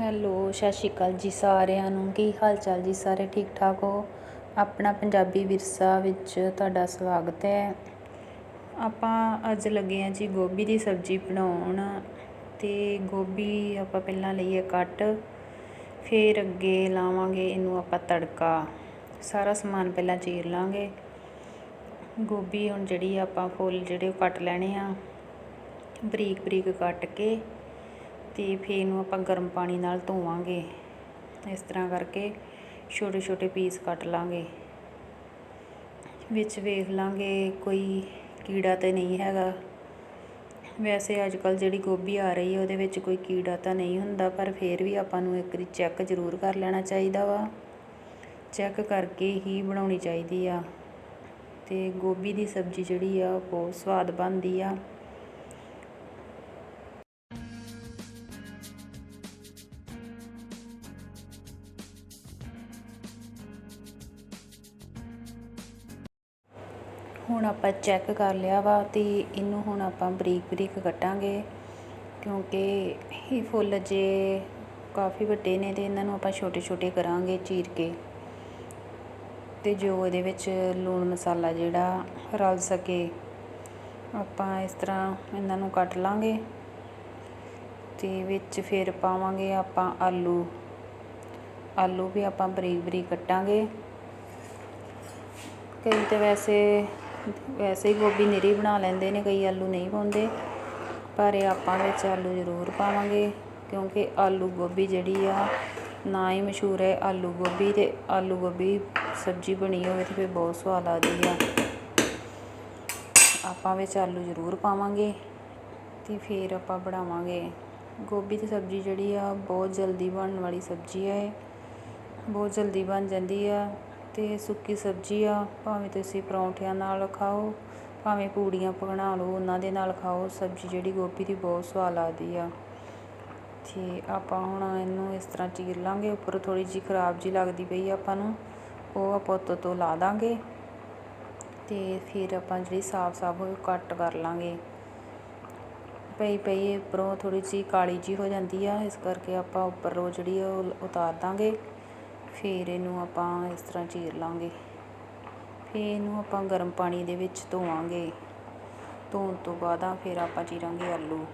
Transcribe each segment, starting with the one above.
Hello, ਸਤਿ ਸ਼੍ਰੀ ਅਕਾਲ ਜੀ ਸਾਰਿਆਂ ਨੂੰ। ਕੀ ਹਾਲ ਚਾਲ ਜੀ ਸਾਰੇ? ਠੀਕ ਠਾਕ ਹੋ? ਆਪਣਾ ਪੰਜਾਬੀ ਵਿਰਸਾ ਵਿੱਚ ਤੁਹਾਡਾ ਸਵਾਗਤ ਹੈ। ਆਪਾਂ ਅੱਜ ਲੱਗੇ ਹਾਂ ਜੀ ਗੋਭੀ ਦੀ ਸਬਜ਼ੀ ਬਣਾਉਣ ਤੇ ਗੋਭੀ ਆਪਾਂ ਪਹਿਲਾਂ ਲਈਏ ਕੱਟ, ਫਿਰ ਅੱਗੇ ਲਾਵਾਂਗੇ ਇਹਨੂੰ ਆਪਾਂ ਤੜਕਾ। ਸਾਰਾ ਸਮਾਨ ਪਹਿਲਾਂ ਚੀਰ ਲਾਂਗੇ। ਗੋਭੀ ਹੁਣ ਜਿਹੜੀ ਆਪਾਂ ਫੁੱਲ ਜਿਹੜੇ ਉਹ ਕੱਟ ਲੈਣੇ ਆ ਬਰੀਕ ਬਰੀਕ ਕੱਟ ਕੇ ਅਤੇ ਫਿਰ ਇਹਨੂੰ ਆਪਾਂ ਗਰਮ ਪਾਣੀ ਨਾਲ ਧੋਵਾਂਗੇ। ਇਸ ਤਰ੍ਹਾਂ ਕਰਕੇ ਛੋਟੇ ਛੋਟੇ ਪੀਸ ਕੱਟ ਲਾਂਗੇ। ਵਿੱਚ ਵੇਖ ਲਾਂਗੇ ਕੋਈ ਕੀੜਾ ਤਾਂ ਨਹੀਂ ਹੈਗਾ। ਵੈਸੇ ਅੱਜ ਕੱਲ੍ਹ ਜਿਹੜੀ ਗੋਭੀ ਆ ਰਹੀ ਹੈ, ਉਹਦੇ ਵਿੱਚ ਕੋਈ ਕੀੜਾ ਤਾਂ ਨਹੀਂ ਹੁੰਦਾ, ਪਰ ਫਿਰ ਵੀ ਆਪਾਂ ਨੂੰ ਇੱਕ ਵਾਰੀ ਚੈੱਕ ਜ਼ਰੂਰ ਕਰ ਲੈਣਾ ਚਾਹੀਦਾ ਵਾ। ਚੈੱਕ ਕਰਕੇ ਹੀ ਬਣਾਉਣੀ ਚਾਹੀਦੀ ਆ। ਤੇ ਗੋਭੀ ਦੀ ਸਬਜ਼ੀ ਜਿਹੜੀ ਆ ਬਹੁਤ ਸਵਾਦ ਬਣਦੀ ਆ। ਹੁਣ ਆਪਾਂ ਚੈੱਕ ਕਰ ਲਿਆ ਵਾ ਤੇ ਇਹਨੂੰ ਹੁਣ ਆਪਾਂ ਬਰੀਕ ਬਰੀਕ ਕੱਟਾਂਗੇ, ਕਿਉਂਕਿ ਇਹ ਫੁੱਲ ਜੇ ਕਾਫੀ ਵੱਡੇ ਨੇ ਤੇ ਇਹਨਾਂ ਨੂੰ ਆਪਾਂ ਛੋਟੇ ਛੋਟੇ ਕਰਾਂਗੇ ਚੀਰ ਕੇ। ਤੇ ਜੋ ਇਹਦੇ ਵਿੱਚ ਲੂਣ ਮਸਾਲਾ ਜਿਹੜਾ ਰਲ ਸਕੇ, ਆਪਾਂ ਇਸ ਤਰ੍ਹਾਂ ਇਹਨਾਂ ਨੂੰ ਕੱਟ ਲਾਂਗੇ। ਤੇ ਵਿੱਚ ਫਿਰ ਪਾਵਾਂਗੇ ਆਪਾਂ ਆਲੂ। ਆਲੂ ਵੀ ਆਪਾਂ ਬਰੀਕ ਬਰੀਕ ਕੱਟਾਂਗੇ। ਕਈ ਤੇ ਵੈਸੇ ਵੈਸੇ ਹੀ ਗੋਭੀ ਨਿਰੀ ਬਣਾ ਲੈਂਦੇ ਨੇ, ਕਈ ਆਲੂ ਨਹੀਂ ਪਾਉਂਦੇ। ਪਰ ਇਹ ਆਪਾਂ ਵਿੱਚ ਆਲੂ ਜ਼ਰੂਰ ਪਾਵਾਂਗੇ, ਕਿਉਂਕਿ ਆਲੂ ਗੋਭੀ ਜਿਹੜੀ ਆ, ਨਾ ਹੀ ਮਸ਼ਹੂਰ ਹੈ ਆਲੂ ਗੋਭੀ ਅਤੇ ਆਲੂ ਗੋਭੀ ਸਬਜ਼ੀ ਬਣੀ ਹੋਵੇ ਤਾਂ ਫਿਰ ਬਹੁਤ ਸਵਾਦ ਲੱਗਦੀ ਆ। ਆਪਾਂ ਵਿੱਚ ਆਲੂ ਜ਼ਰੂਰ ਪਾਵਾਂਗੇ ਅਤੇ ਫਿਰ ਆਪਾਂ ਬਣਾਵਾਂਗੇ। ਗੋਭੀ ਦੀ ਸਬਜ਼ੀ ਜਿਹੜੀ ਆ, ਬਹੁਤ ਜਲਦੀ ਬਣਨ ਵਾਲੀ ਸਬਜ਼ੀ ਹੈ ਬਹੁਤ ਜਲਦੀ ਬਣ ਜਾਂਦੀ ਆ। ਅਤੇ ਸੁੱਕੀ ਸਬਜ਼ੀ ਆ ਭਾਵੇਂ ਤੁਸੀਂ ਪਰੌਂਠਿਆਂ ਨਾਲ ਖਾਓ, ਭਾਵੇਂ ਪੂੜੀਆਂ ਬਣਾ ਲਓ, ਉਹਨਾਂ ਦੇ ਨਾਲ ਖਾਓ, ਸਬਜ਼ੀ ਜਿਹੜੀ ਗੋਭੀ ਦੀ ਬਹੁਤ ਸਵਾਦ ਲੱਗਦੀ ਆ। ਅਤੇ ਆਪਾਂ ਹੁਣ ਇਹਨੂੰ ਇਸ ਤਰ੍ਹਾਂ ਚੀਰ ਲਾਂਗੇ, ਉੱਪਰੋਂ ਥੋੜ੍ਹੀ ਜਿਹੀ ਖਰਾਬ ਜਿਹੀ ਲੱਗਦੀ ਪਈ ਆਪਾਂ ਨੂੰ, ਉਹ ਆਪਾਂ ਉੱਤੋਂ ਤੋਂ ਲਾ ਦਾਂਗੇ। ਅਤੇ ਫਿਰ ਆਪਾਂ ਜਿਹੜੀ ਸਾਫ਼ ਸਾਫ਼ ਉਹ ਕੱਟ ਕਰ ਲਾਂਗੇ। ਪਈ ਪਈ ਉੱਪਰੋਂ ਥੋੜ੍ਹੀ ਜਿਹੀ ਕਾਲੀ ਜਿਹੀ ਹੋ ਜਾਂਦੀ ਆ, ਇਸ ਕਰਕੇ ਆਪਾਂ ਉੱਪਰੋਂ ਉਹ ਜਿਹੜੀ ਉਹ ਉਤਾਰ ਦਾਂਗੇ। ਫਿਰ ਇਹਨੂੰ ਆਪਾਂ ਇਸ ਤਰ੍ਹਾਂ ਚੀਰ ਲਾਂਗੇ। ਫਿਰ ਇਹਨੂੰ ਆਪਾਂ ਗਰਮ ਪਾਣੀ ਦੇ ਵਿੱਚ ਧੋਵਾਂਗੇ। ਧੋਣ ਤੋਂ ਬਾਅਦ ਫਿਰ ਆਪਾਂ ਚੀਰਾਂਗੇ ਆਲੂ।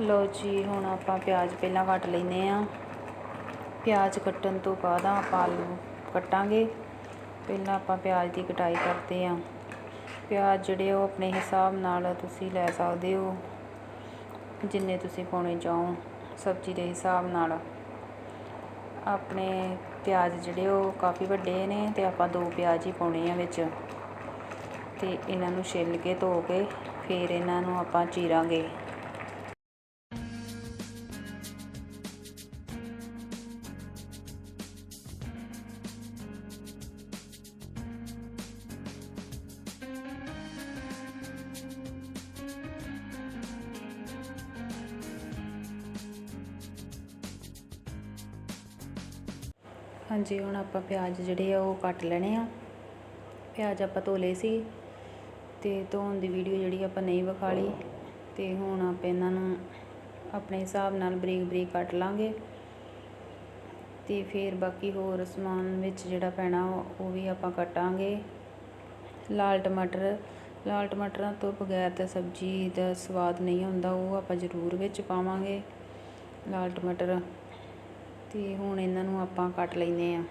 ਲਓ ਜੀ, ਹੁਣ ਆਪਾਂ ਪਿਆਜ਼ ਪਹਿਲਾਂ ਕੱਟ ਲੈਨੇ ਆ ਪਿਆਜ਼ ਕੱਟਣ ਤੋਂ ਬਾਅਦ ਆਪਾਂ ਆਲੂ ਕੱਟਾਂਗੇ। ਪਹਿਲਾਂ ਆਪਾਂ ਪਿਆਜ਼ ਦੀ ਕਟਾਈ ਕਰਦੇ ਆ ਪਿਆਜ਼ ਜਿਹੜੇ ਉਹ ਆਪਣੇ ਹਿਸਾਬ ਨਾਲ ਤੁਸੀਂ ਲੈ ਸਕਦੇ ਹੋ, ਜਿੰਨੇ ਤੁਸੀਂ ਪਾਉਣੇ ਚਾਹੋ, ਸਬਜ਼ੀ ਦੇ ਹਿਸਾਬ ਨਾਲ। ਆਪਣੇ ਪਿਆਜ਼ ਜਿਹੜੇ ਉਹ ਕਾਫੀ ਵੱਡੇ ਨੇ ਤੇ ਆਪਾਂ ਦੋ ਪਿਆਜ਼ ਹੀ ਪਾਉਣੇ ਆ ਵਿੱਚ। ਤੇ ਇਹਨਾਂ ਨੂੰ ਛਿੱਲ ਕੇ ਧੋ ਕੇ ਫਿਰ ਇਹਨਾਂ ਨੂੰ ਆਪਾਂ ਚੀਰਾਂਗੇ। ਹਾਂਜੀ, ਹੁਣ ਆਪਾਂ ਪਿਆਜ਼ ਜਿਹੜੇ ਆ ਉਹ ਕੱਟ ਲੈਣੇ ਆ। ਪਿਆਜ਼ ਆਪਾਂ ਧੋ ਲਏ ਸੀ ਤੇ ਧੋਣ ਦੀ ਵੀਡੀਓ ਜਿਹੜੀ ਆਪਾਂ ਨਹੀਂ ਵਿਖਾ ਲਈ। ਤੇ ਹੁਣ ਆਪਾਂ ਇਹਨਾਂ ਨੂੰ ਆਪਣੇ ਹਿਸਾਬ ਨਾਲ ਬਰੀਕ ਬਰੀਕ ਕੱਟ ਲਾਂਗੇ। ਤੇ ਫਿਰ ਬਾਕੀ ਹੋਰ ਸਮਾਨ ਵਿੱਚ ਜਿਹੜਾ ਪੈਣਾ ਉਹ ਵੀ ਆਪਾਂ ਕੱਟਾਂਗੇ। ਲਾਲ ਟਮਾਟਰ, ਲਾਲ ਟਮਾਟਰਾਂ ਤੋਂ ਬਗੈਰ ਤਾਂ ਸਬਜ਼ੀ ਦਾ ਸਵਾਦ ਨਹੀਂ ਹੁੰਦਾ ਉਹ ਆਪਾਂ ਜ਼ਰੂਰ ਵਿੱਚ ਪਾਵਾਂਗੇ। ਲਾਲ ਟਮਾਟਰ ਅਤੇ ਹੁਣ ਇਹਨਾਂ ਨੂੰ ਆਪਾਂ ਕੱਟ ਲੈਂਦੇ ਹਾਂ।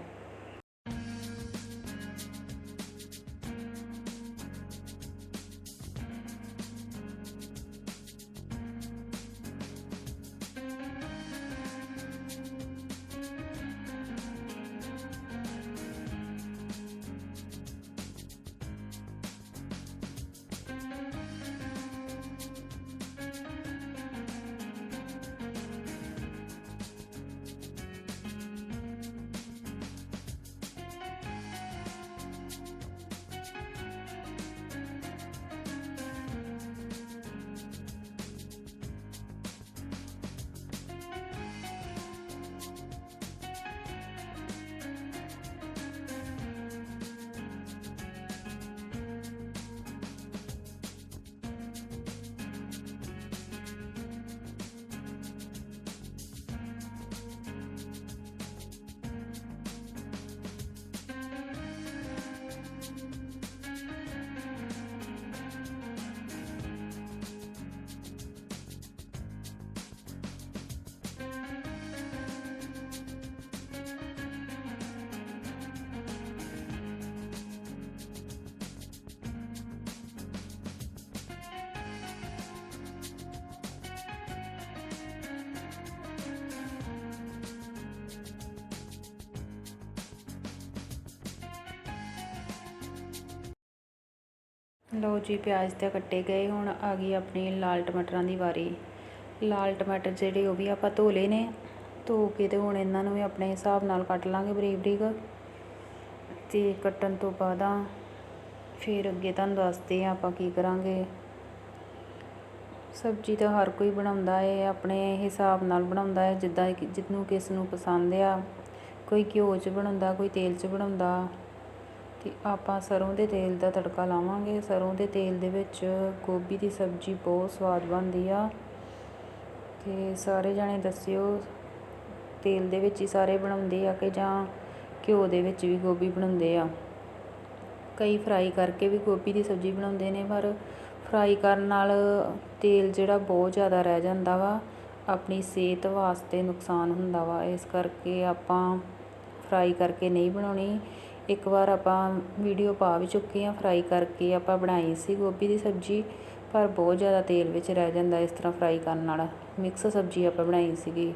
ਲਓ ਜੀ, ਪਿਆਜ਼ ਤਾਂ ਕੱਟੇ ਗਏ, ਹੁਣ ਆ ਗਈ ਆਪਣੀ ਲਾਲ ਟਮਾਟਰਾਂ ਦੀ ਵਾਰੀ। ਲਾਲ ਟਮਾਟਰ ਜਿਹੜੇ ਉਹ ਵੀ ਆਪਾਂ ਧੋ ਲਏ ਨੇ, ਧੋ ਕੇ ਤੇ ਹੁਣ ਇਹਨਾਂ ਨੂੰ ਵੀ ਆਪਣੇ ਹਿਸਾਬ ਨਾਲ ਕੱਟ ਲਾਂਗੇ ਬਰੀਕ ਬਰੀਕ ਤੇ ਕੱਟਣ ਤੋਂ ਬਾਅਦ ਆ ਫਿਰ ਅੱਗੇ ਤੁਹਾਨੂੰ ਦੱਸਦੇ ਆ ਆਪਾਂ ਕੀ ਕਰਾਂਗੇ। ਸਬਜ਼ੀ ਤਾਂ ਹਰ ਕੋਈ ਬਣਾਉਂਦਾ ਏ, ਆਪਣੇ ਹਿਸਾਬ ਨਾਲ ਬਣਾਉਂਦਾ ਹੈ ਜਿੱਦਾਂ ਕਿ ਜਿਹਨੂੰ ਕਿਸ ਨੂੰ ਪਸੰਦ ਆ। ਕੋਈ ਘਿਓ 'ਚ ਬਣਾਉਂਦਾ, ਕੋਈ ਤੇਲ 'ਚ ਬਣਾਉਂਦਾ। ਤੇ ਆਪਾਂ ਸਰ੍ਹੋਂ ਦੇ ਤੇਲ ਦਾ ਤੜਕਾ ਲਾਵਾਂਗੇ। ਸਰ੍ਹੋਂ ਦੇ ਤੇਲ ਦੇ ਵਿੱਚ ਗੋਭੀ ਦੀ ਸਬਜ਼ੀ ਬਹੁਤ ਸਵਾਦ ਬਣਦੀ ਆ। ਅਤੇ ਸਾਰੇ ਜਾਣੇ ਦੱਸਿਓ, ਤੇਲ ਦੇ ਵਿੱਚ ਹੀ ਸਾਰੇ ਬਣਾਉਂਦੇ ਆ ਕਿ ਜਾਂ ਘਿਓ ਦੇ ਵਿੱਚ ਵੀ ਗੋਭੀ ਬਣਾਉਂਦੇ ਆ? ਕਈ ਫਰਾਈ ਕਰਕੇ ਵੀ ਗੋਭੀ ਦੀ ਸਬਜ਼ੀ ਬਣਾਉਂਦੇ ਨੇ, ਪਰ ਫਰਾਈ ਕਰਨ ਨਾਲ ਤੇਲ ਜਿਹੜਾ ਬਹੁਤ ਜ਼ਿਆਦਾ ਰਹਿ ਜਾਂਦਾ ਵਾ। ਆਪਣੀ ਸਿਹਤ ਵਾਸਤੇ ਨੁਕਸਾਨ ਹੁੰਦਾ ਵਾ। ਇਸ ਕਰਕੇ ਆਪਾਂ ਫਰਾਈ ਕਰਕੇ ਨਹੀਂ ਬਣਾਉਣੀ। ਇੱਕ ਵਾਰ ਆਪਾਂ ਵੀਡੀਓ ਪਾ ਵੀ ਚੁੱਕੇ ਹਾਂ, ਫਰਾਈ ਕਰਕੇ ਆਪਾਂ ਬਣਾਈ ਸੀ ਗੋਭੀ ਦੀ ਸਬਜ਼ੀ, ਪਰ ਬਹੁਤ ਜ਼ਿਆਦਾ ਤੇਲ ਵਿੱਚ ਰਹਿ ਜਾਂਦਾ ਇਸ ਤਰ੍ਹਾਂ ਫਰਾਈ ਕਰਨ ਨਾਲ। ਮਿਕਸ ਸਬਜ਼ੀ ਆਪਾਂ ਬਣਾਈ ਸੀਗੀ।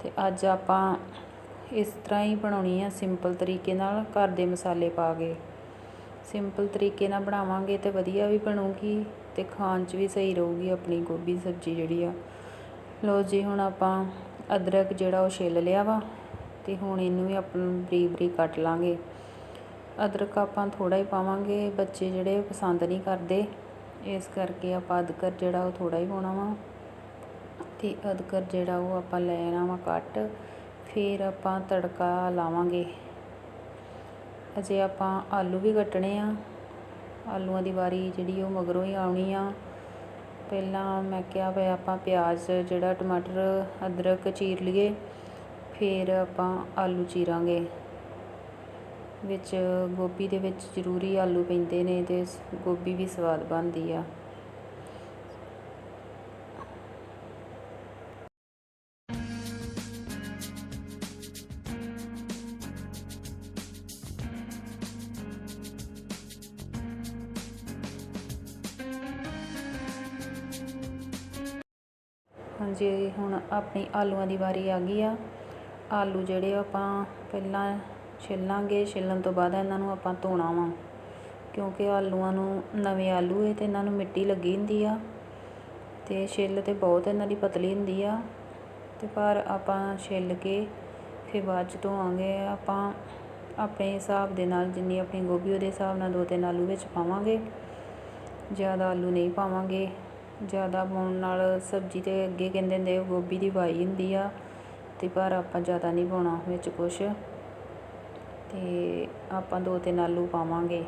ਅਤੇ ਅੱਜ ਆਪਾਂ ਇਸ ਤਰ੍ਹਾਂ ਹੀ ਬਣਾਉਣੀ ਆ ਸਿੰਪਲ ਤਰੀਕੇ ਨਾਲ, ਘਰ ਦੇ ਮਸਾਲੇ ਪਾ ਕੇ। ਸਿੰਪਲ ਤਰੀਕੇ ਨਾਲ ਬਣਾਵਾਂਗੇ ਤੇ ਵਧੀਆ ਵੀ ਬਣੂਗੀ ਤੇ ਖਾਣ 'ਚ ਵੀ ਸਹੀ ਰਹੂਗੀ ਆਪਣੀ ਗੋਭੀ ਦੀ ਸਬਜ਼ੀ ਜਿਹੜੀ ਆ। ਲੋ ਜੀ, ਹੁਣ ਆਪਾਂ ਅਦਰਕ ਜਿਹੜਾ ਉਹ ਛਿੱਲ ਲਿਆ ਵਾ ਤੇ ਹੁਣ ਇਹਨੂੰ ਵੀ ਆਪਾਂ ਬਰੀਕ ਬਰੀਕ ਕੱਟ ਲਾਂਗੇ। ਅਦਰਕ ਆਪਾਂ ਥੋੜ੍ਹਾ ਹੀ ਪਾਵਾਂਗੇ, ਬੱਚੇ ਜਿਹੜੇ ਪਸੰਦ ਨਹੀਂ ਕਰਦੇ। ਇਸ ਕਰਕੇ ਆਪਾਂ ਅਦਰਕ ਜਿਹੜਾ ਉਹ ਥੋੜ੍ਹਾ ਹੀ ਪਾਉਣਾ ਵਾ। ਅਤੇ ਅਦਰਕ ਜਿਹੜਾ ਉਹ ਆਪਾਂ ਲੈਣਾ ਵਾ ਕੱਟ ਫਿਰ ਆਪਾਂ ਤੜਕਾ ਲਾਵਾਂਗੇ। ਅਜੇ ਆਪਾਂ ਆਲੂ ਵੀ ਕੱਟਣੇ ਆ। ਆਲੂਆਂ ਦੀ ਵਾਰੀ ਜਿਹੜੀ ਉਹ ਮਗਰੋਂ ਹੀ ਆਉਣੀ ਆ। ਪਹਿਲਾਂ ਮੈਂ ਕਿਹਾ ਵੀ ਆਪਾਂ ਪਿਆਜ਼ ਜਿਹੜਾ ਟਮਾਟਰ, ਅਦਰਕ ਚੀਰ ਲਈਏ, ਫਿਰ ਆਪਾਂ ਆਲੂ ਚੀਰਾਂਗੇ। ਵਿੱਚ ਗੋਭੀ ਦੇ ਵਿੱਚ ਜ਼ਰੂਰੀ ਆਲੂ ਪੈਂਦੇ ਨੇ ਅਤੇ ਗੋਭੀ ਵੀ ਸਵਾਦ ਬਣਦੀ ਆ। ਹਾਂਜੀ, ਹੁਣ ਆਪਣੀ ਆਲੂਆਂ ਦੀ ਵਾਰੀ ਆ ਗਈ ਆ। ਆਲੂ ਜਿਹੜੇ ਆਪਾਂ ਪਹਿਲਾਂ ਛਿੱਲਾਂਗੇ, ਛਿੱਲਣ ਤੋਂ ਬਾਅਦ ਇਹਨਾਂ ਨੂੰ ਆਪਾਂ ਧੋਣਾ ਵਾ। ਕਿਉਂਕਿ ਆਲੂਆਂ ਨੂੰ, ਨਵੇਂ ਆਲੂ ਹੈ ਅਤੇ ਇਹਨਾਂ ਨੂੰ ਮਿੱਟੀ ਲੱਗੀ ਹੁੰਦੀ ਆ ਅਤੇ ਛਿੱਲ ਤਾਂ ਬਹੁਤ ਇਹਨਾਂ ਦੀ ਪਤਲੀ ਹੁੰਦੀ ਆ। ਅਤੇ ਪਰ ਆਪਾਂ ਛਿੱਲ ਕੇ ਫਿਰ ਬਾਅਦ ਚ ਧੋਵਾਂਗੇ। ਆਪਾਂ ਆਪਣੇ ਹਿਸਾਬ ਦੇ ਨਾਲ ਜਿੰਨੀ ਆਪਣੀ ਗੋਭੀ ਉਹਦੇ ਹਿਸਾਬ ਨਾਲ ਦੋ ਤਿੰਨ ਆਲੂ ਵਿੱਚ ਪਾਵਾਂਗੇ। ਜ਼ਿਆਦਾ ਆਲੂ ਨਹੀਂ ਪਾਵਾਂਗੇ। ਜ਼ਿਆਦਾ ਪਾਉਣ ਨਾਲ ਸਬਜ਼ੀ ਤੇ ਅੱਗੇ ਕਹਿੰਦੇ ਹੁੰਦੇ ਗੋਭੀ ਦੀ ਵਾਈ ਹੁੰਦੀ ਆ। ਅਤੇ ਪਰ ਆਪਾਂ ਜ਼ਿਆਦਾ ਨਹੀਂ ਪਾਉਣਾ ਵਿੱਚ ਕੁਛ। ਤੇ ਆਪਾਂ ਦੋ ਤਿੰਨ ਆਲੂ ਪਾਵਾਂਗੇ।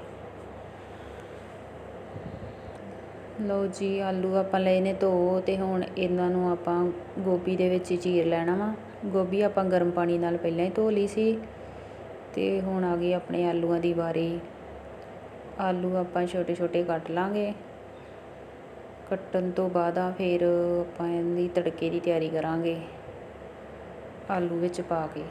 ਲਓ ਜੀ, ਆਲੂ ਆਪਾਂ ਲਏ ਨੇ ਧੋ ਅਤੇ ਹੁਣ ਇਹਨਾਂ ਨੂੰ ਆਪਾਂ ਗੋਭੀ ਦੇ ਵਿੱਚ ਚੀਰ ਲੈਣਾ ਵਾ। ਗੋਭੀ ਆਪਾਂ ਗਰਮ ਪਾਣੀ ਨਾਲ ਪਹਿਲਾਂ ਹੀ ਧੋ ਲਈ ਸੀ ਅਤੇ ਹੁਣ ਆ ਗਈ ਆਪਣੇ ਆਲੂਆਂ ਦੀ ਵਾਰੀ। ਆਲੂ ਆਪਾਂ ਛੋਟੇ ਛੋਟੇ ਕੱਟ ਲਾਂਗੇ। ਕੱਟਣ ਤੋਂ ਬਾਅਦ ਆ ਫਿਰ ਆਪਾਂ ਇਹਦੀ ਤੜਕੇ ਦੀ ਤਿਆਰੀ ਕਰਾਂਗੇ, ਆਲੂ ਵਿੱਚ ਪਾ ਕੇ।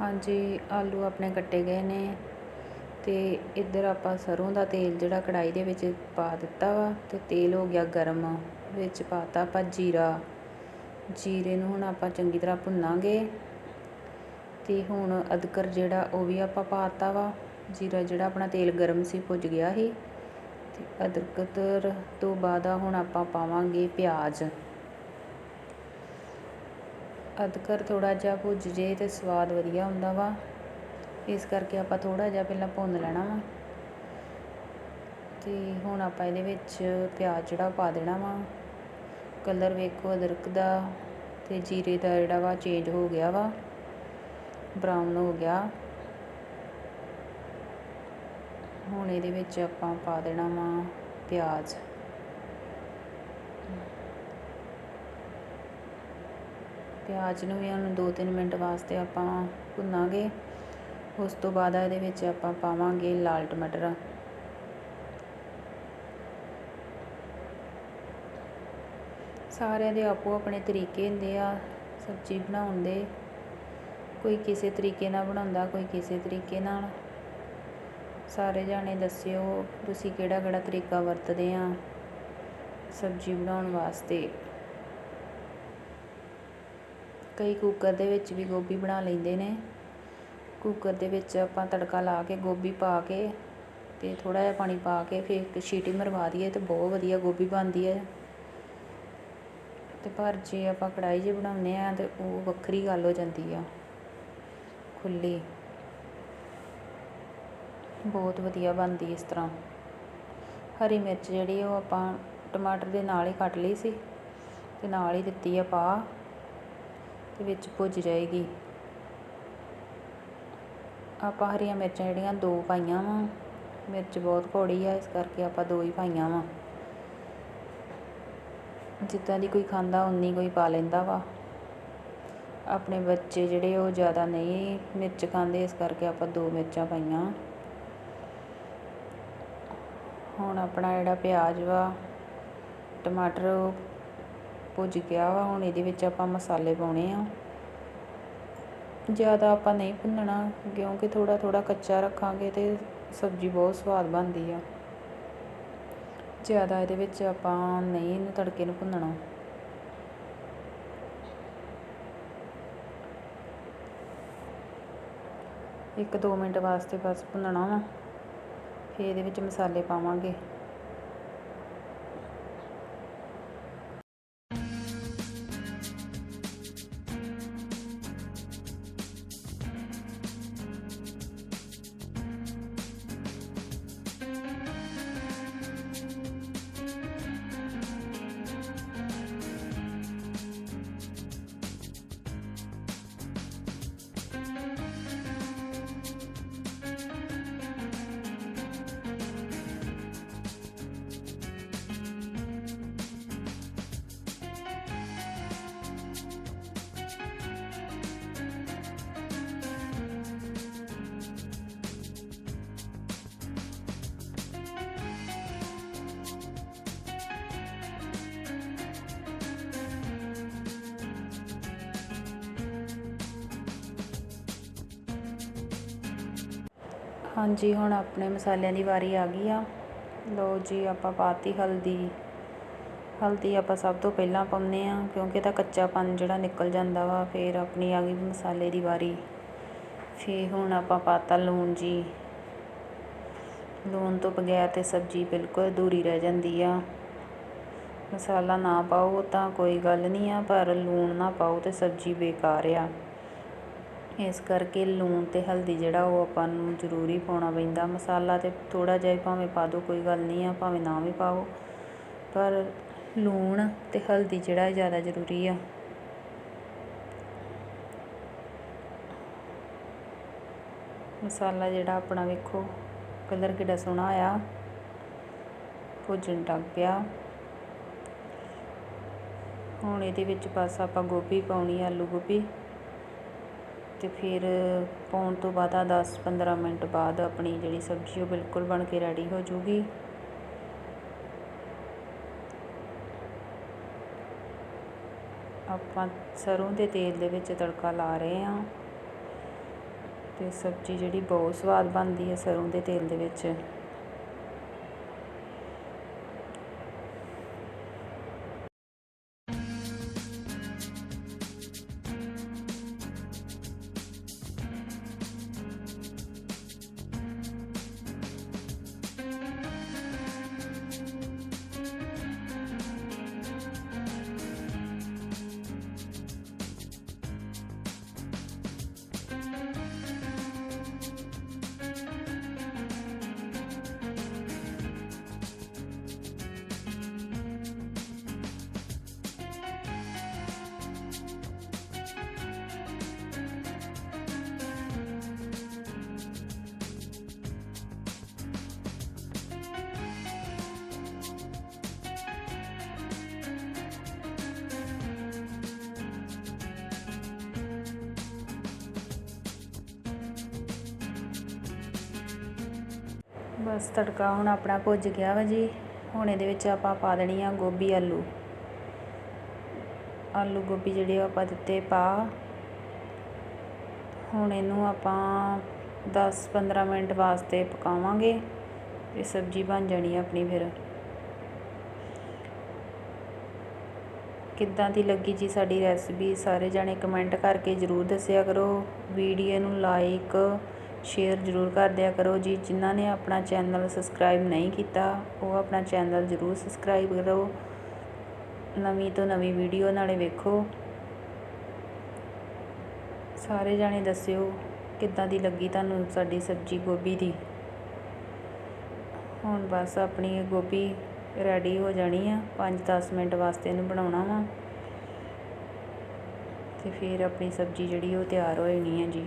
ਹਾਂਜੀ, ਆਲੂ ਆਪਣੇ ਕੱਟੇ ਗਏ ਨੇ ਅਤੇ ਇੱਧਰ ਆਪਾਂ ਸਰ੍ਹੋਂ ਦਾ ਤੇਲ ਜਿਹੜਾ ਕੜਾਹੀ ਦੇ ਵਿੱਚ ਪਾ ਦਿੱਤਾ ਵਾ ਅਤੇ ਤੇਲ ਹੋ ਗਿਆ ਗਰਮ, ਵਿੱਚ ਪਾਤਾ ਆਪਾਂ ਜੀਰਾ। ਜੀਰੇ ਨੂੰ ਹੁਣ ਆਪਾਂ ਚੰਗੀ ਤਰ੍ਹਾਂ ਭੁੰਨਾਂਗੇ ਅਤੇ ਹੁਣ ਅਦਕਰ ਜਿਹੜਾ ਉਹ ਵੀ ਆਪਾਂ ਪਾਤਾ ਵਾ। ਜੀਰਾ ਜਿਹੜਾ ਆਪਣਾ ਤੇਲ ਗਰਮ ਸੀ, ਭੁੱਜ ਗਿਆ ਸੀ ਅਤੇ ਅਦਰਕ ਤੋਂ ਬਾਅਦ ਹੁਣ ਆਪਾਂ ਪਾਵਾਂਗੇ ਪਿਆਜ਼। ਅਦਕਰ ਥੋੜ੍ਹਾ ਜਿਹਾ ਭੁੱਜ ਜੇ ਤਾਂ ਸਵਾਦ ਵਧੀਆ ਹੁੰਦਾ ਵਾ। ਇਸ ਕਰਕੇ ਆਪਾਂ ਥੋੜ੍ਹਾ ਜਿਹਾ ਪਹਿਲਾਂ ਭੁੰਨ ਲੈਣਾ ਵਾ। ਅਤੇ ਹੁਣ ਆਪਾਂ ਇਹਦੇ ਵਿੱਚ ਪਿਆਜ਼ ਜਿਹੜਾ ਪਾ ਦੇਣਾ ਵਾ। ਕਲਰ ਵੇਖੋ ਅਦਰਕ ਦਾ ਅਤੇ ਜੀਰੇ ਦਾ ਜਿਹੜਾ ਵਾ ਚੇਂਜ ਹੋ ਗਿਆ ਵਾ। ਬਰਾਊਨ ਹੋ ਗਿਆ। ਹੁਣ ਇਹਦੇ ਵਿੱਚ ਆਪਾਂ ਪਾ ਦੇਣਾ ਵਾ ਪਿਆਜ਼। ਪਿਆਜ਼ ਨੂੰ ਵੀ ਉਹਨੂੰ ਦੋ ਤਿੰਨ ਮਿੰਟ ਵਾਸਤੇ ਆਪਾਂ ਭੁੰਨਾਂਗੇ। ਉਸ ਤੋਂ ਬਾਅਦ ਇਹਦੇ ਵਿੱਚ ਆਪਾਂ ਪਾਵਾਂਗੇ ਲਾਲ ਟਮਾਟਰ। ਸਾਰਿਆਂ ਦੇ ਆਪੋ ਆਪਣੇ ਤਰੀਕੇ ਹੁੰਦੇ ਆ ਸਬਜ਼ੀ ਬਣਾਉਣ ਦੇ। ਕੋਈ ਕਿਸੇ ਤਰੀਕੇ ਨਾਲ ਬਣਾਉਂਦਾ, ਕੋਈ ਕਿਸੇ ਤਰੀਕੇ ਨਾਲ। ਸਾਰੇ ਜਾਣੇ ਦੱਸਿਓ ਤੁਸੀਂ ਕਿਹੜਾ ਕਿਹੜਾ ਤਰੀਕਾ ਵਰਤਦੇ ਆ ਸਬਜ਼ੀ ਬਣਾਉਣ ਵਾਸਤੇ। ਕਈ ਕੁੱਕਰ ਦੇ ਵਿੱਚ ਵੀ ਗੋਭੀ ਬਣਾ ਲੈਂਦੇ ਨੇ। ਕੁੱਕਰ ਦੇ ਵਿੱਚ ਆਪਾਂ ਤੜਕਾ ਲਾ ਕੇ ਗੋਭੀ ਪਾ ਕੇ ਅਤੇ ਥੋੜ੍ਹਾ ਜਿਹਾ ਪਾਣੀ ਪਾ ਕੇ ਫਿਰ ਇੱਕ ਸੀਟੀ ਮਰਵਾ ਦਈਏ ਤੇ ਬਹੁਤ ਵਧੀਆ ਗੋਭੀ ਬਣਦੀ ਹੈ। ਅਤੇ ਪਰ ਜੇ ਆਪਾਂ ਕੜਾਹੀ 'ਚ ਬਣਾਉਂਦੇ ਹਾਂ ਤਾਂ ਉਹ ਵੱਖਰੀ ਗੱਲ ਹੋ ਜਾਂਦੀ ਆ। ਖੁੱਲੀ ਬਹੁਤ ਵਧੀਆ ਬਣਦੀ ਇਸ ਤਰ੍ਹਾਂ। ਹਰੀ ਮਿਰਚ ਜਿਹੜੀ ਉਹ ਆਪਾਂ ਟਮਾਟਰ ਦੇ ਨਾਲ ਹੀ ਕੱਟ ਲਈ ਸੀ ਅਤੇ ਨਾਲ ਹੀ ਦਿੱਤੀ ਆ ਪਾ। ਤੇ ਵਿੱਚ ਭੁੱਜ ਜਾਏਗੀ। ਆਪਾਂ ਹਰੀਆਂ ਮਿਰਚਾਂ ਜਿਹੜੀਆਂ ਦੋ ਪਾਈਆਂ ਵਾ। ਮਿਰਚ ਬਹੁਤ ਕੌੜੀ ਆ, ਇਸ ਕਰਕੇ ਆਪਾਂ ਦੋ ਹੀ ਪਾਈਆਂ ਵਾ। ਜਿੱਦਾਂ ਦੀ ਕੋਈ ਖਾਂਦਾ, ਉਨੀ ਕੋਈ ਪਾ ਲੈਂਦਾ ਵਾ। ਆਪਣੇ ਬੱਚੇ ਜਿਹੜੇ ਉਹ ਜ਼ਿਆਦਾ ਨਹੀਂ ਮਿਰਚ ਖਾਂਦੇ, ਇਸ ਕਰਕੇ ਆਪਾਂ ਦੋ ਮਿਰਚਾਂ ਪਾਈਆਂ। ਹੁਣ ਆਪਣਾ ਜਿਹੜਾ ਪਿਆਜ਼ ਵਾ, ਟਮਾਟਰ ਉਹ ਭੁੱਜ ਗਿਆ ਵਾ, ਹੁਣ ਇਹਦੇ ਵਿੱਚ ਆਪਾਂ ਮਸਾਲੇ ਪਾਉਣੇ ਆ। ਜ਼ਿਆਦਾ ਆਪਾਂ ਨਹੀਂ ਭੁੰਨਣਾ, ਕਿਉਂਕਿ ਥੋੜਾ ਥੋੜਾ ਕੱਚਾ ਰੱਖਾਂਗੇ ਤੇ ਸਬਜ਼ੀ ਬਹੁਤ ਸਵਾਦ ਬਣਦੀ ਆ। ਜ਼ਿਆਦਾ ਇਹਦੇ ਵਿੱਚ ਆਪਾਂ ਨਹੀਂ ਇਹਨੂੰ ਤੜਕੇ ਨੂੰ ਭੁੰਨਣਾ। ਇੱਕ ਦੋ ਮਿੰਟ ਵਾਸਤੇ ਬਸ ਭੁੰਨਣਾ ਵਾ, ਫਿਰ ਇਹਦੇ ਵਿੱਚ ਮਸਾਲੇ ਪਾਵਾਂਗੇ। ਹਾਂਜੀ, ਹੁਣ ਆਪਣੇ ਮਸਾਲਿਆਂ ਦੀ ਵਾਰੀ ਆ ਗਈ ਆ। ਲਓ ਜੀ, ਆਪਾਂ ਪਾਤੀ ਹਲਦੀ। ਹਲਦੀ ਆਪਾਂ ਸਭ ਤੋਂ ਪਹਿਲਾਂ ਪਾਉਂਦੇ ਆ ਕਿਉਂਕਿ ਇਹਦਾ ਕੱਚਾਪਨ ਜਿਹੜਾ ਨਿਕਲ ਜਾਂਦਾ ਵਾ, ਫਿਰ ਆਪਣੀ ਆ ਗਈ ਮਸਾਲੇ ਦੀ ਵਾਰੀ। ਫਿਰ ਹੁਣ ਆਪਾਂ ਪਾਤਾ ਲੂਣ ਜੀ। ਲੂਣ ਤੋਂ ਬਗੈਰ ਤੇ ਸਬਜ਼ੀ ਬਿਲਕੁਲ ਅਧੂਰੀ ਰਹਿ ਜਾਂਦੀ ਆ। ਮਸਾਲਾ ਨਾ ਪਾਓ ਤਾਂ ਕੋਈ ਗੱਲ ਨਹੀਂ ਆ, ਪਰ ਲੂਣ ਨਾ ਪਾਓ ਤੇ ਸਬਜ਼ੀ ਬੇਕਾਰ ਆ। ਇਸ ਕਰਕੇ ਲੂਣ ਅਤੇ ਹਲਦੀ ਜਿਹੜਾ ਉਹ ਆਪਾਂ ਨੂੰ ਜ਼ਰੂਰੀ ਪਾਉਣਾ ਪੈਂਦਾ। ਮਸਾਲਾ ਤਾਂ ਥੋੜ੍ਹਾ ਜਿਹਾ ਭਾਵੇਂ ਪਾ ਦਿਓ ਕੋਈ ਗੱਲ ਨਹੀਂ ਆ, ਭਾਵੇਂ ਨਾ ਵੀ ਪਾਓ। ਪਰ ਲੂਣ ਅਤੇ ਹਲਦੀ ਜਿਹੜਾ ਜ਼ਿਆਦਾ ਜ਼ਰੂਰੀ ਆ। ਮਸਾਲਾ ਜਿਹੜਾ ਆਪਣਾ ਵੇਖੋ, ਕਲਰ ਕਿੱਡਾ ਸੋਹਣਾ ਆਇਆ। ਭੁੱਜਣ ਲੱਗ ਪਿਆ। ਹੁਣ ਇਹਦੇ ਵਿੱਚ ਬਸ ਆਪਾਂ ਗੋਭੀ ਪਾਉਣੀ, ਆਲੂ ਗੋਭੀ। ਤੇ ਫਿਰ ਪਾਉਣ ਤੋਂ ਬਾਅਦ ਦਸ ਪੰਦਰਾਂ ਮਿੰਟ ਬਾਅਦ ਆਪਣੀ ਜਿਹੜੀ ਸਬਜ਼ੀ ਉਹ ਬਿਲਕੁਲ ਬਣ ਕੇ ਰੈਡੀ ਹੋ ਜੂਗੀ। ਆਪਾਂ ਸਰੋਂ ਦੇ ਤੇਲ ਦੇ ਵਿੱਚ ਤੜਕਾ ਲਾ ਰਹੇ ਹਾਂ ਅਤੇ ਸਬਜ਼ੀ ਜਿਹੜੀ ਬਹੁਤ ਸਵਾਦ ਬਣਦੀ ਹੈ ਸਰੋਂ ਦੇ ਤੇਲ ਦੇ ਵਿੱਚ। ਬਸ ਤੜਕਾ ਹੁਣ ਆਪਣਾ ਭੁੱਜ ਗਿਆ ਵਾ ਜੀ। ਹੁਣ ਇਹਦੇ ਵਿੱਚ ਆਪਾਂ ਪਾ ਦੇਣੀ ਆ ਗੋਭੀ, ਆਲੂ। ਆਲੂ, ਗੋਭੀ ਜਿਹੜੇ ਆ ਆਪਾਂ ਦਿੱਤੇ ਪਾ। ਹੁਣ ਇਹਨੂੰ ਆਪਾਂ 10-15 ਮਿੰਟ ਵਾਸਤੇ ਪਕਾਵਾਂਗੇ ਇਹ ਸਬਜ਼ੀ ਬਣ ਜਾਣੀ ਆਪਣੀ ਫਿਰ। ਕਿੱਦਾਂ ਦੀ ਲੱਗੀ ਜੀ ਸਾਡੀ ਰੈਸਪੀ? ਸਾਰੇ ਜਾਣੇ ਕਮੈਂਟ ਕਰਕੇ ਜ਼ਰੂਰ ਦੱਸਿਆ ਕਰੋ। ਵੀਡੀਓ ਨੂੰ ਲਾਈਕ ਸ਼ੇਅਰ ਜ਼ਰੂਰ ਕਰ ਦਿਆ ਕਰੋ ਜੀ। ਜਿਨ੍ਹਾਂ ਨੇ ਆਪਣਾ ਚੈਨਲ ਸਬਸਕ੍ਰਾਈਬ ਨਹੀਂ ਕੀਤਾ, ਉਹ ਆਪਣਾ ਚੈਨਲ ਜ਼ਰੂਰ ਸਬਸਕ੍ਰਾਈਬ ਕਰੋ। ਨਵੀਂ ਤੋਂ ਨਵੀਂ ਵੀਡੀਓ ਨਾਲੇ ਵੇਖੋ। ਸਾਰੇ ਜਾਣੇ ਦੱਸਿਓ, ਕਿੱਦਾਂ ਦੀ ਲੱਗੀ ਤੁਹਾਨੂੰ ਸਾਡੀ ਸਬਜ਼ੀ ਗੋਭੀ ਦੀ? ਹੁਣ ਬਸ ਆਪਣੀ ਗੋਭੀ ਰੈਡੀ ਹੋ ਜਾਣੀ ਆ। 5-10 ਮਿੰਟ ਵਾਸਤੇ ਇਹਨੂੰ ਬਣਾਉਣਾ ਵਾ। ਤੇ ਫਿਰ ਆਪਣੀ ਸਬਜ਼ੀ ਜਿਹੜੀ ਉਹ ਤਿਆਰ ਹੋ ਜਾਣੀ ਹੈ ਜੀ।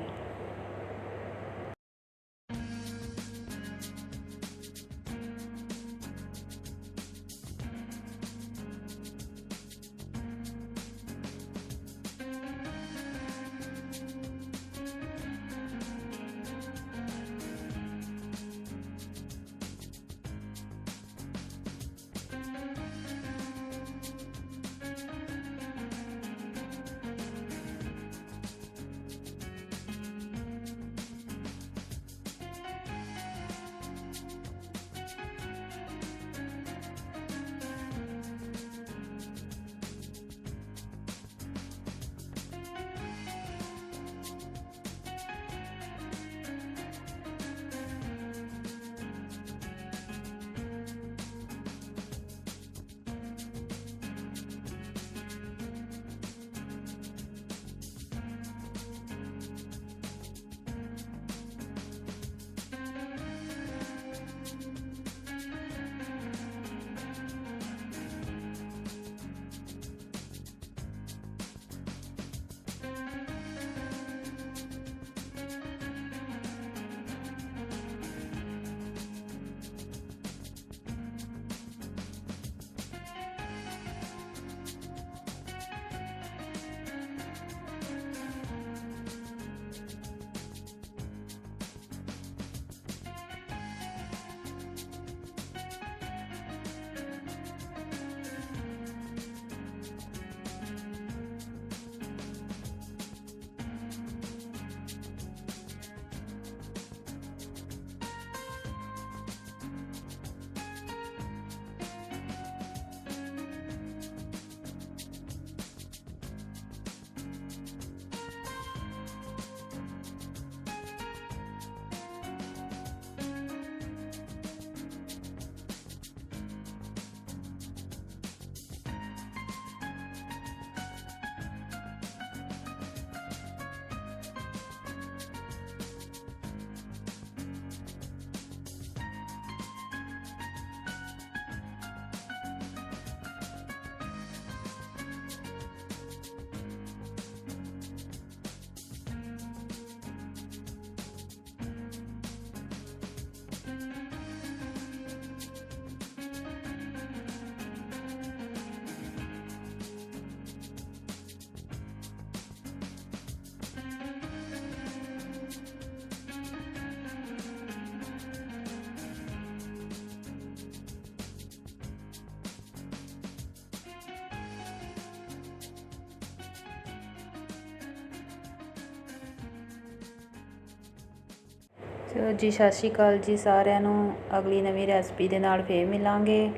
ਚਲੋ ਜੀ, ਸਤਿ ਸ਼੍ਰੀ ਅਕਾਲ ਜੀ ਸਾਰਿਆਂ ਨੂੰ। ਅਗਲੀ ਨਵੀਂ ਰੈਸਪੀ ਦੇ ਨਾਲ ਫੇਰ ਮਿਲਾਂਗੇ।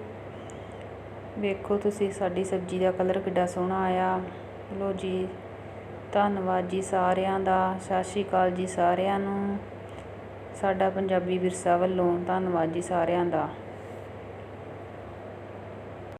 ਵੇਖੋ ਤੁਸੀਂ, ਸਾਡੀ ਸਬਜ਼ੀ ਦਾ ਕਲਰ ਕਿੱਡਾ ਸੋਹਣਾ ਆਇਆ। ਲੋ ਜੀ, ਧੰਨਵਾਦ ਜੀ ਸਾਰਿਆਂ ਦਾ। ਸਤਿ ਸ਼੍ਰੀ ਅਕਾਲ ਜੀ ਸਾਰਿਆਂ ਨੂੰ। ਸਾਡਾ ਪੰਜਾਬੀ ਵਿਰਸਾ ਵੱਲੋਂ ਧੰਨਵਾਦ ਜੀ ਸਾਰਿਆਂ ਦਾ।